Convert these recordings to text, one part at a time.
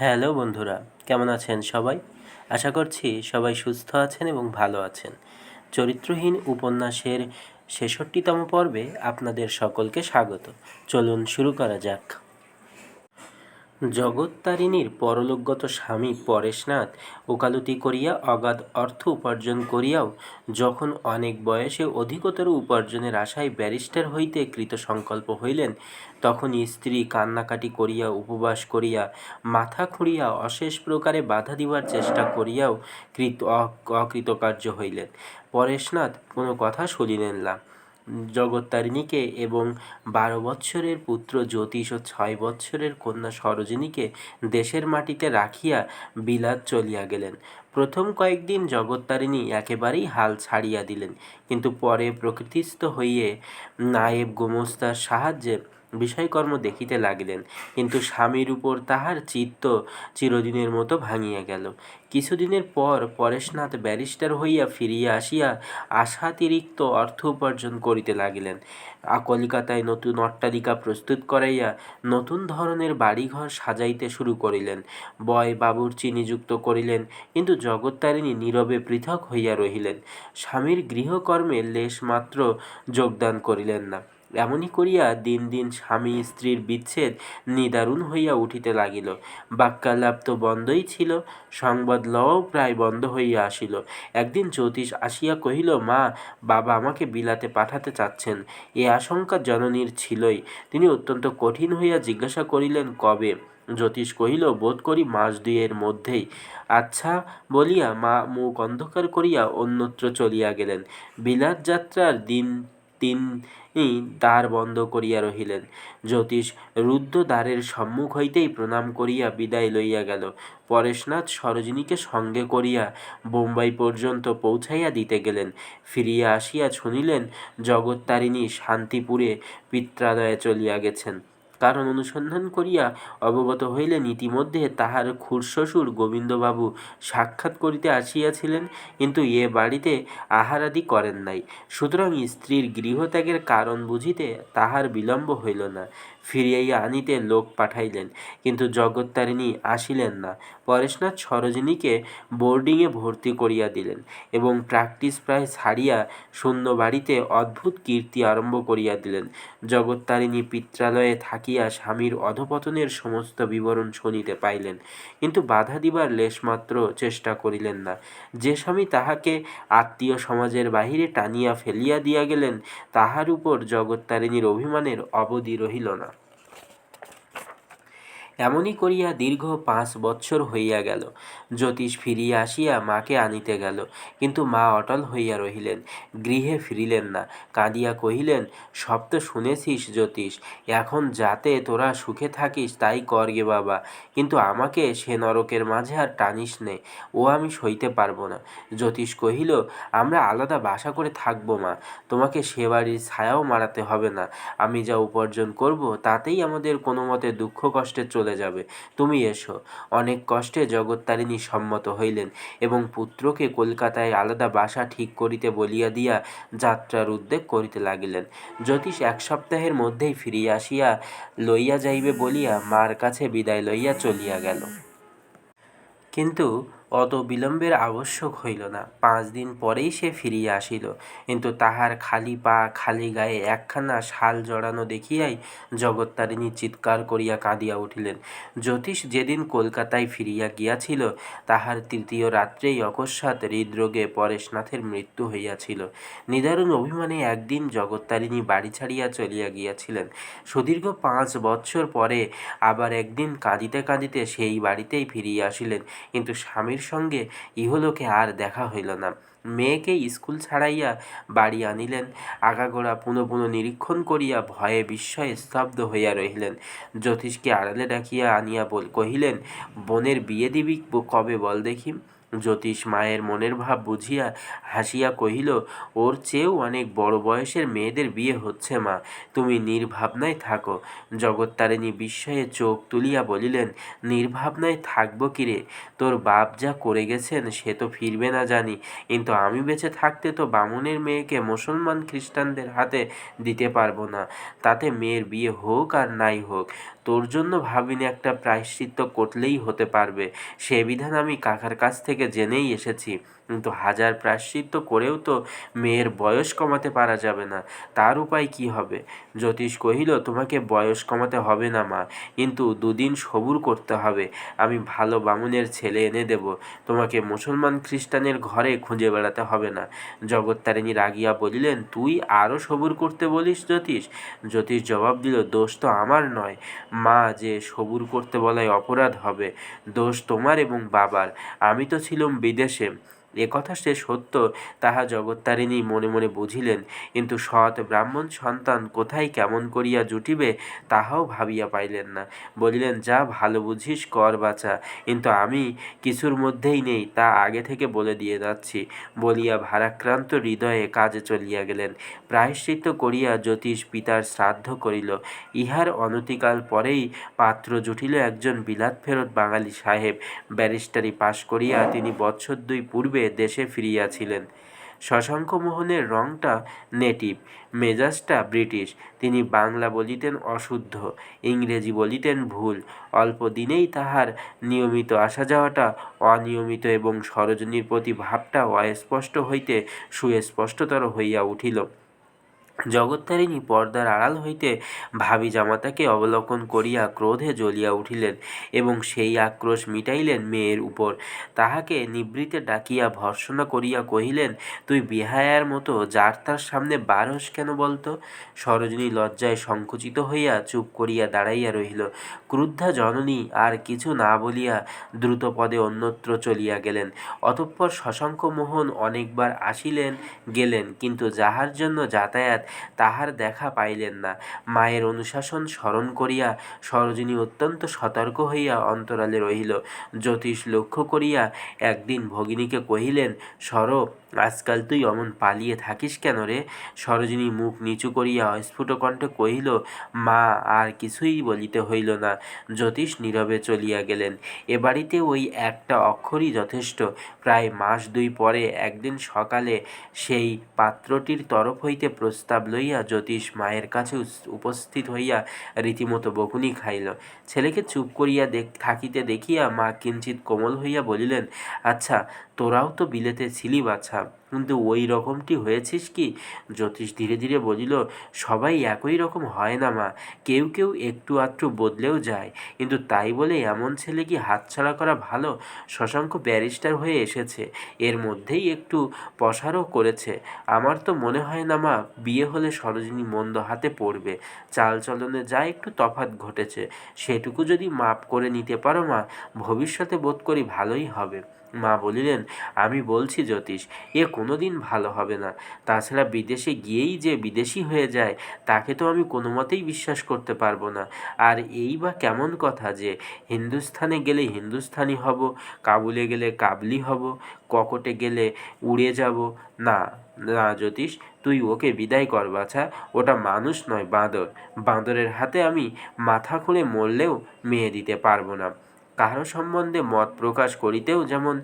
Hello বন্ধুরা, কেমন আছেন সবাই? আশা করছি সবাই সুস্থ আছেন এবং ভালো আছেন। চরিত্রহীন উপন্যাসের ছেষট্টিতম পর্বে আপনাদের সকলকে স্বাগত। চলুন শুরু করা যাক। জগত্তারিণীর পরলোকগত স্বামী পরেশনাথ ওকালতি করিয়া অগাধ অর্থ উপার্জন করিয়াও যখন অনেক বয়সে অধিকতর উপার্জনের আশায় ব্যারিস্টার হইতে কৃতসংকল্প হইলেন তখন স্ত্রী কান্নাকাটি করিয়া উপবাস করিয়া মাথা খুঁড়িয়া অশেষ প্রকারে বাধা দিবার চেষ্টা করিয়াও কৃত অকৃতকার্য হইলেন। পরেশনাথ কোনো কথা শুনিলেন না। জগত্তারিণীকে এবং বারো বৎসরের পুত্র জ্যোতিষ ও ছয় বৎসরের কন্যা সরোজিনীকে দেশের মাটিতে রাখিয়া বিলাত চলিয়া গেলেন। প্রথম কয়েকদিন জগত্তারিণী একেবারেই হাল ছাড়িয়া দিলেন, কিন্তু পরে প্রকৃতিস্থ হইয়ে নায়েব গোমস্তার সাহায্যে বিষয়কর্ম দেখিতে লাগিলেন। কিন্তু স্বামীর উপর তাহার চিত্ত চিরদিনের মতো ভাঙিয়া গেল। কিছুদিনের পর পরেশনাথ ব্যারিস্টার হইয়া ফিরিয়া আসিয়া আশাতিরিক্ত অর্থ উপার্জন করিতে লাগিলেন। কলিকাতায় নতুন অট্টালিকা প্রস্তুত করাইয়া নতুন ধরনের বাড়িঘর সাজাইতে শুরু করিলেন। বয় বাবুর্চি নিযুক্ত করিলেন, কিন্তু জগত্তারিণী নীরবে পৃথক হইয়া রহিলেন। স্বামীর গৃহকর্মে লেশমাত্র যোগদান করিলেন না। এমনি করিয়া দিন দিন স্বামী স্ত্রীর বিচ্ছেদ নিদারুণ হইয়া উঠিতে লাগিল। বাক্যালাপ তো বন্ধই ছিল, সংবাদ লও প্রায় বন্ধ হইয়া আসিল। একদিন জ্যোতিষ আসিয়া কহিল, মা, বাবা আমাকে বিলাতে পাঠাতে চাচ্ছেন। এ আশঙ্কা জননীর ছিলই। তিনি অত্যন্ত কঠিন হইয়া জিজ্ঞাসা করিলেন, কবে? জ্যোতিষ কহিল, বোধ করি মাস দুইয়ের মধ্যেই। আচ্ছা বলিয়া মা মুখ অন্ধকার করিয়া অন্যত্র চলিয়া গেলেন। বিলাত যাত্রার দিন তিনি দ্বার বন্ধ করিয়া রহিলেন। জ্যোতিষ রুদ্ধ দ্বারের সম্মুখ হইতেই প্রণাম করিয়া বিদায় লইয়া গেল। পরেশনাথ সরোজিনীকে সঙ্গে করিয়া বোম্বাই পর্যন্ত পৌঁছাইয়া দিতে গেলেন। ফিরিয়া আসিয়া শুনিলেন, জগত্তারিণী শান্তিপুরে পিত্রালয়ে চলিয়া গেছেন। কারণ অনুসন্ধান করিয়া অবগত হইলেন, ইতিমধ্যে তাহার খুড়শ্বশুর গোবিন্দবাবু সাক্ষাৎ করিতে আসিয়াছিলেন, কিন্তু এ বাড়িতে আহারাদি করেন নাই। সুতরাং স্ত্রীর গৃহত্যাগের কারণ বুঝিতে তাহার বিলম্ব হইল না। ফিরিয়াইয়া আনিতে লোক পাঠাইলেন, কিন্তু জগত্তারিণী আসিলেন না। পরেশনাথ সরোজিনীকে বোর্ডিংয়ে ভর্তি করিয়া দিলেন এবং প্র্যাকটিস প্রায় ছাড়িয়া শূন্য বাড়িতে অদ্ভুত কীর্তি আরম্ভ করিয়া দিলেন। জগত্তারিণী পিত্রালয়ে থাকিয়া স্বামীর অধপতনের সমস্ত বিবরণ শুনিতে পাইলেন, কিন্তু বাধা দিবার লেশমাত্র চেষ্টা করিলেন না। যে স্বামী তাহাকে আত্মীয় সমাজের বাহিরে টানিয়া ফেলিয়া দিয়া গেলেন, তাহার উপর জগত্তারিণীর অভিমানের অবধি রহিল না। এমনই করিয়া দীর্ঘ পাঁচ বৎসর হইয়া গেল। জ্যোতিষ ফিরিয়া আসিয়া মাকে আনিতে গেল, কিন্তু মা অটল হইয়া রহিলেন, গৃহে ফিরিলেন না। কাঁদিয়া কহিলেন, সব তো শুনেছিস জ্যোতিষ, এখন যাতে তোরা সুখে থাকিস তাই কর গে বাবা, কিন্তু আমাকে সে নরকের মাঝে আর টানিস নে, ও আমি সইতে পারব না। জ্যোতিষ কহিল, আমরা আলাদা বাসা করে থাকব মা, তোমাকে সে বাড়ির ছায়াও মারাতে হবে না, আমি যা উপার্জন করব তাতেই আমাদের কোনো মতে দুঃখ কষ্টে চলে চলে যাবে। তুমি এসো। অনেক কষ্টে জগত্তারিণী সম্মত হইলেন এবং পুত্রকে কলকাতায় আলাদা বাসা ঠিক করিতে বলিয়া দিয়া যাত্রার উদ্যোগ করিতে লাগিলেন। জ্যোতিষ এক সপ্তাহের মধ্যেই ফিরিয়া আসিয়া লইয়া যাইবে বলিয়া মার কাছে বিদায় লইয়া চলিয়া গেল। কিন্তু অত বিলম্বের আবশ্যক হইল না। পাঁচ দিন পরেই সে ফিরিয়া আসিল। কিন্তু তাহার খালি পা, খালি গায়ে একখানা শাল জড়ানো দেখিয়াই জগত্তারিণী চিৎকার করিয়া কাঁদিয়া উঠিলেন। জ্যোতিষ যেদিন কলকাতায় ফিরিয়া গিয়াছিল, তাহার তৃতীয় রাত্রেই অকস্মাৎ হৃদরোগে পরেশনাথের মৃত্যু হইয়াছিল। নিদারুণ অভিমানে একদিন জগত্তারিণী বাড়ি ছাড়িয়া চলিয়া গিয়াছিলেন। সুদীর্ঘ পাঁচ বৎসর পরে আবার একদিন কাঁদিতে কাঁদিতে সেই বাড়িতেই ফিরিয়া আসিলেন। কিন্তু স্বামীর স্বামীর সঙ্গে ইহলোকে আর দেখা হইল না। মেয়েকে স্কুল ছাড়াইয়া বাড়ি আনিলেন। আগাগোড়া পুনঃ পুনঃ নিরীক্ষণ করিয়া ভয়ে বিস্ময়ে স্তব্ধ হইয়া রহিলেন। জ্যোতিষকে আড়ালে ডাকিয়া আনিয়া বল কহিলেন, বোনের বিয়ে দিবি কবে বল দেখি। জ্যোতিষ মায়ের মনের ভাব বুঝিয়া হাসিয়া কহিল, ওর চেয়েও অনেক বড় বয়সের মেয়েদের বিয়ে হচ্ছে মা। তুমি নির্ভাবনায় থাকো। জগত্তারিণী বিস্ময়ে চোখ তুলিয়া বলিলেন, নির্ভাবনায় থাকব কিরে তোর বাপ যা করে গেছেন সে তো ফিরবে না জানি। কিন্তু আমি বেঁচে থাকতে তো বামুনের মেয়েকে মুসলমান খ্রিস্টানদের হাতে দিতে পারব না। তাতে মেয়ের বিয়ে হোক আর নাই হোক, তোর জন্য ভাবিনি একটা প্রায়শ্চিত্ত করলেই হতে পারবে। সে বিধান আমি কাকার কাছ থেকে জেনেই এসেছি। কিন্তু হাজার প্রায়শ্চিত্ত করেও তো মেয়ের বয়স কমাতে পারা যাবে না। তার উপায় কি হবে? জ্যোতিষ কহিল, তোমাকে বয়স কমাতে হবে না মা। কিন্তু দুদিন সবুর করতে হবে। আমি ভালো বামুনের ছেলে এনে দেব। তোমাকে মুসলমান খ্রিস্টানের ঘরে খুঁজে বেড়াতে হবে না। জগত্তারিণী রাগিয়া বলিলেন, তুই আরও সবুর করতে বলিস জ্যোতিষ? জ্যোতিষ জবাব দিল, দোষ তো আমার নয়। মা যে সবুর করতে বলায় অপরাধ হবে, দোষ তোমার এবং বাবার। আমি তো ছিলাম বিদেশে। এ কথা সে সত্য, তাহা জগত্তারিণী মনে মনে বুঝিলেন। কিন্তু সৎ ব্রাহ্মণ সন্তান কোথায় কেমন করিয়া জুটিবে, তাহাও ভাবিয়া পাইলেন না। বলিলেন, যা ভালো বুঝিস, কর বাছা। কিন্তু আমি কিছুর মধ্যেই নেই, তা আগে থেকে বলে দিয়ে যাচ্ছি। বলিয়া ভারাক্রান্ত হৃদয়ে কাজে চলিয়া গেলেন। প্রায়শ্চিত্ত করিয়া জ্যোতিষ পিতার শ্রাদ্ধ করিল। ইহার অনতিকাল পরেই পাত্র জুটিল একজন বিলাত ফেরত বাঙালি সাহেব। ব্যারিস্টারি পাশ করিয়া তিনি বৎসর দুই পূর্বে দেশে ফিরিয়াছিলেন। শশাঙ্ক মোহনের রংটা নেটিভ, মেজাজটা ব্রিটিশ। তিনি বাংলা বলিতেন অশুদ্ধ, ইংরেজি বলিতেন ভুল। অল্প দিনেই তাহার নিয়মিত আসা যাওয়াটা অনিয়মিত এবং সরোজনীর প্রতি ভাবটা অস্পষ্ট হইতে সুস্পষ্টতর হইয়া উঠিল। জগত্তারিণী পর্দার আড়াল হইতে ভাবি জামাতাকে অবলোকন করিয়া ক্রোধে জ্বলিয়া উঠিলেন এবং সেই আক্রোশ মিটাইলেন মেয়ের উপর। তাহাকে নিবৃতে ডাকিয়া ভর্সনা করিয়া কহিলেন, তুই বিহায়ার মতো যার তার সামনে বারস কেন বলতো? সরোজিনী লজ্জায় সংকুচিত হইয়া চুপ করিয়া দাঁড়াইয়া রহিল। ক্রুদ্ধা জননী আর কিছু না বলিয়া দ্রুত পদে অন্যত্র চলিয়া গেলেন। অতঃপর শশাঙ্ক মোহন অনেকবার আসিলেন, গেলেন, কিন্তু যাহার জন্য যাতায়াত তাহার দেখা পাইলেন না। মায়ের অনুশাসন স্মরণ করিয়া সরোজিনী অত্যন্ত সতর্ক হইয়া অন্তরালে রহিল। জ্যোতিষ লক্ষ্য করিয়া একদিন ভগিনীকে কহিলেন, সর, আজকাল তুই অমন পালিয়ে থাকিস কেন রে? সরোজিনী মুখ নিচু করিয়া অস্ফুট কণ্ঠে কহিল, মা, আর কিছুই বলিতে হইল না। জ্যোতিষ নীরবে চলিয়া গেলেন। এ বাড়িতে ওই একটা অক্ষরই যথেষ্ট। প্রায় মাস দুই পরে একদিন সকালে সেই পাত্রটির তরফ হইতে প্রস্তাব লইয়া জ্যোতিষ মায়ের কাছে উপস্থিত হইয়া রীতিমতো বকুনি খাইল। ছেলেকে চুপ করিয়া দেখ, থাকিতে দেখিয়া মা কিঞ্চিত কোমল হইয়া বলিলেন আচ্ছা তোরাও তো বিলেতে ছিলি বাছা। কিন্তু ওই রকমটি হয়েছিস কি? জ্যোতিষ ধীরে ধীরে বলিল, সবাই একই রকম হয় না মা, কেউ কেউ একটু আধটু বদলেও যায়। কিন্তু তাই বলে এমন ছেলে কি হাতছাড়া করা ভালো? শশাঙ্ক ব্যারিস্টার হয়ে এসেছে, এর মধ্যেই একটু পসারও করেছে। আমার তো মনে হয় না মা, বিয়ে হলে সরোজিনী মন্দ হাতে পড়বে। চালচলনে যা একটু তফাৎ ঘটেছে, সেটুকু যদি মাপ করে নিতে পারো মা, ভবিষ্যতে বোধ করি ভালোই হবে। মা বলিলেন, আমি বলছি জ্যোতিষ, এ কোনো দিন ভালো হবে না। তাছাড়া বিদেশে গিয়েই যে বিদেশি হয়ে যায়, তাকে তো আমি কোনো মতেই বিশ্বাস করতে পারব না। আর এই বা কেমন কথা যে, হিন্দুস্থানে গেলে হিন্দুস্থানি হব, কাবুলে গেলে কাবলি হব, ককটে গেলে উড়ে যাব। না না জ্যোতিষ, তুই ওকে বিদায় কর বাছা, ওটা মানুষ নয়, বাঁদর। বাঁদরের হাতে আমি মাথা খুঁড়ে মরলেও মেয়ে দিতে পারব না। কাহারো সম্বন্ধে মত প্রকাশ করিতেও যেমন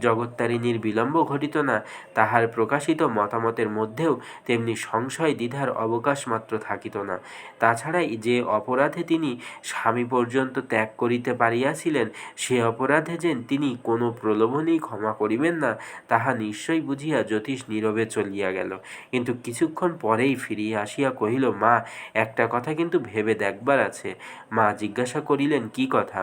জগত্তারিণীর বিলম্ব ঘটিত না, তাহার প্রকাশিত মতামতের মধ্যেও তেমনি সংশয় দ্বিধার অবকাশ মাত্র থাকিত না। তাছাড়া যে অপরাধে তিনি স্বামী পর্যন্ত ত্যাগ করিতে পারিয়াছিলেন, সে অপরাধে যে তিনি কোনো প্রলোভনেই ক্ষমা করিবেন না, তাহা নিশ্চয়ই বুঝিয়া জ্যোতিষ নীরবে চলিয়া গেল। কিন্তু কিছুক্ষণ পরেই ফিরিয়া আসিয়া কহিল, মা, একটা কথা কিন্তু ভেবে দেখবার আছে। মা জিজ্ঞাসা করিলেন, কি কথা?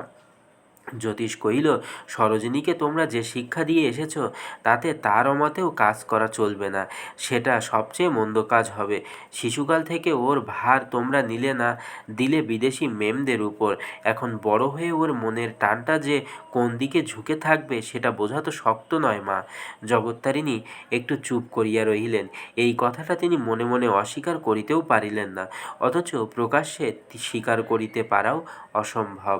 জ্যোতিষ কহিল, সরোজিনীকে তোমরা যে শিক্ষা দিয়ে এসেছ, তাতে তার অমতেও কাজ করা চলবে না। সেটা সবচেয়ে মন্দ কাজ হবে। শিশুকাল থেকে ওর ভার তোমরা নিলে না, দিলে বিদেশি মেমদের উপর। এখন বড় হয়ে ওর মনের টানটা যে কোন দিকে ঝুঁকে থাকবে, সেটা বোঝা তো শক্ত নয় মা। জগত্তারিণী একটু চুপ করিয়া রহিলেন। এই কথাটা তিনি মনে মনে অস্বীকার করিতেও পারিলেন না। অথচ প্রকাশ্যে স্বীকার করিতে পারাও অসম্ভব।